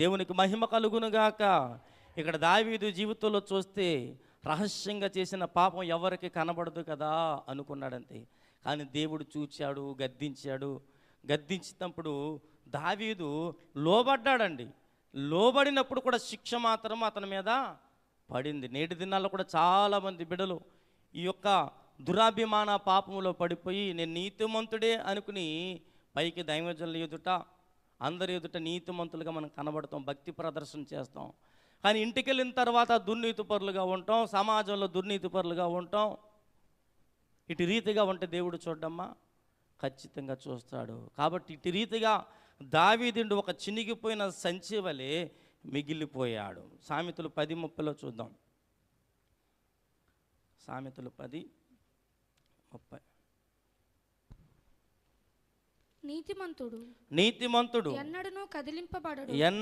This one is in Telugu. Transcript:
దేవునికి మహిమ కలుగునుగాక. ఇక్కడ దావీదు జీవితంలో చూస్తే రహస్యంగా చేసిన పాపం ఎవరికి కనబడదు కదా అనుకున్నాడంతే. కానీ దేవుడు చూచాడు గద్దించాడు. గద్దించినప్పుడు దావీదు లోబడ్డాడండి. లోబడినప్పుడు కూడా శిక్ష మాత్రం అతని మీద పడింది. నేటి దినాల్లో కూడా చాలామంది బిడలు ఈ యొక్క దురాభిమాన పాపంలో పడిపోయి నేను నీతిమంతుడే అనుకుని పైకి దైవజనుల ఎదుట అందరి ఎదుట నీతిమంతులుగా మనం కనబడతాం భక్తి ప్రదర్శన చేస్తాం. కానీ ఇంటికి వెళ్ళిన తర్వాత దుర్నీతిపరులుగా ఉంటాం సమాజంలో దుర్నీతిపరులుగా ఉంటాం. ఇటు రీతిగా ఉంటే దేవుడు చూడమ్మా ఖచ్చితంగా చూస్తాడు. కాబట్టి ఇటు రీతిగా దావీదిండు ఒక చినిగిపోయిన సంచి వలె మిగిలిపోయాడు. సామెతలు పది ముప్పైలో చూద్దాం. సామెతలు పది ముప్పై. నీతిమంతుడు. నీతిమంతుడు. ఎన్నడనూ కదిలింపబడడు.